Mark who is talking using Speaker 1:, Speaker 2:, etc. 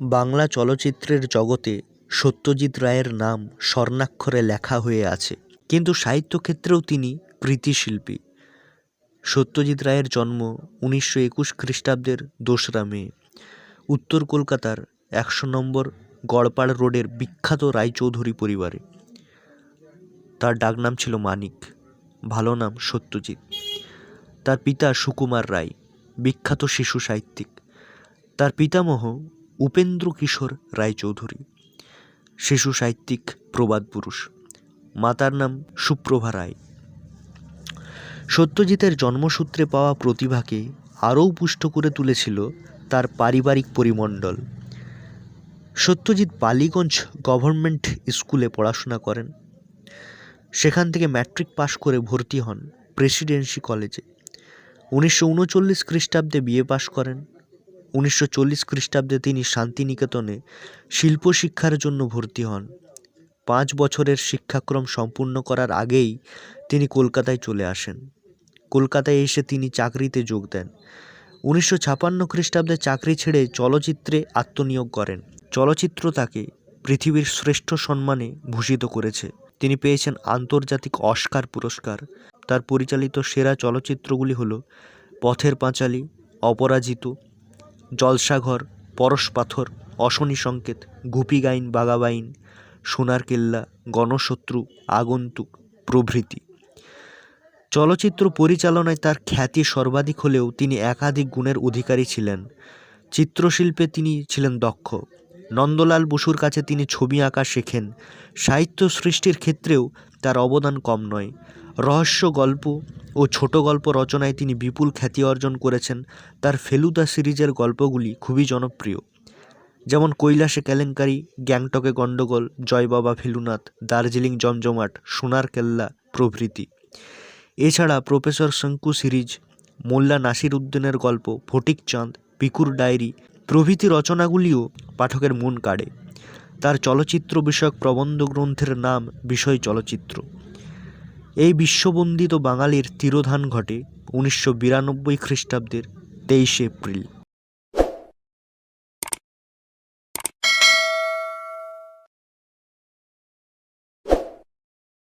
Speaker 1: বাংলা চলচ্চিত্রের জগতে সত্যজিৎ রায়ের নাম স্বর্ণাক্ষরে লেখা হয়ে আছে। কিন্তু সাহিত্যক্ষেত্রেও তিনি কৃতিশিল্পী। সত্যজিৎ রায়ের জন্ম উনিশশো একুশ খ্রিস্টাব্দের দোসরা মে। উত্তর কলকাতার একশো নম্বর গড়পাড় রোডের বিখ্যাত রায়চৌধুরী পরিবারে। তার ডাকনাম ছিল মানিক, ভালো নাম সত্যজিৎ। তার পিতা সুকুমার রায়, বিখ্যাত শিশু সাহিত্যিক। তার পিতামহ উপেন্দ্র কিশোর রায়চৌধুরী। শিশু সাহিত্যিক প্রবাদ পুরুষ। মাতার নাম সুপ্রভা রায়। সত্যজিতের জন্মসূত্রে পাওয়া প্রতিভাকে আরও পুষ্ট করে তুলেছিল তার পারিবারিক পরিমণ্ডল। সত্যজিৎ বালিগঞ্জ গভর্নমেন্ট স্কুলে পড়াশোনা করেন। সেখান থেকে ম্যাট্রিক পাশ করে ভর্তি হন প্রেসিডেন্সি কলেজে। উনিশশো উনচল্লিশ খ্রিস্টাব্দে বিএ পাশ করেন। উনিশশো চল্লিশ খ্রিস্টাব্দে তিনি শান্তিনিকেতনে শিল্প শিক্ষার জন্য ভর্তি হন। পাঁচ বছরের শিক্ষাক্রম সম্পূর্ণ করার আগেই তিনি কলকাতায় চলে আসেন। কলকাতায় এসে তিনি চাকরিতে যোগ দেন। উনিশশো ছাপান্ন খ্রিস্টাব্দে চাকরি ছেড়ে চলচ্চিত্রে আত্মনিয়োগ করেন। চলচ্চিত্র তাকে পৃথিবীর শ্রেষ্ঠ সম্মানে ভূষিত করেছে। তিনি পেয়েছেন আন্তর্জাতিক অস্কার পুরস্কার। তার পরিচালিত সেরা চলচ্চিত্রগুলি হল পথের পাঁচালী, অপরাজিত জলসাঘর, পরশ পাথর, অশনি সংকেত গুপি গাইন বাগাবাইন, সোনার কেল্লা, গণশত্রু, আগন্তুক, প্রভৃতি। চলচ্চিত্র পরিচালনায় তার খ্যাতি সর্বাধিক হলেও তিনি একাধিক গুণের অধিকারী ছিলেন। চিত্রশিল্পে তিনি ছিলেন দক্ষ। নন্দলাল বসুর কাছে তিনি ছবি আঁকা শেখেন। সাহিত্য সৃষ্টির ক্ষেত্রেও তার অবদান কম নয়। রহস্য গল্প ও ছোট গল্প রচনায় তিনি বিপুল খ্যাতি অর্জন করেছেন। তার ফেলুদা সিরিজের গল্পগুলি খুবই জনপ্রিয়। যেমন কৈলাসে কেলেঙ্কারি, গ্যাংটকে গণ্ডগোল, জয় বাবা ফেলুনাথ, দার্জিলিং জমজমাট, সোনার কেল্লা, প্রভৃতি। এছাড়া প্রফেসর শঙ্কু সিরিজ, মোল্লা নাসির উদ্দিনের গল্প ফটিক চাঁদ পিকুর ডায়েরি প্রভৃতি রচনাগুলিও পাঠকের মন কাড়ে। তার চলচ্চিত্র বিষয়ক প্রবন্ধ গ্রন্থের নাম বিষয় চলচ্চিত্র। এই বিশ্ববন্দিত বাঙালির তিরোধান ঘটে উনিশশো বিরানব্বই খ্রিস্টাব্দের তেইশে এপ্রিল।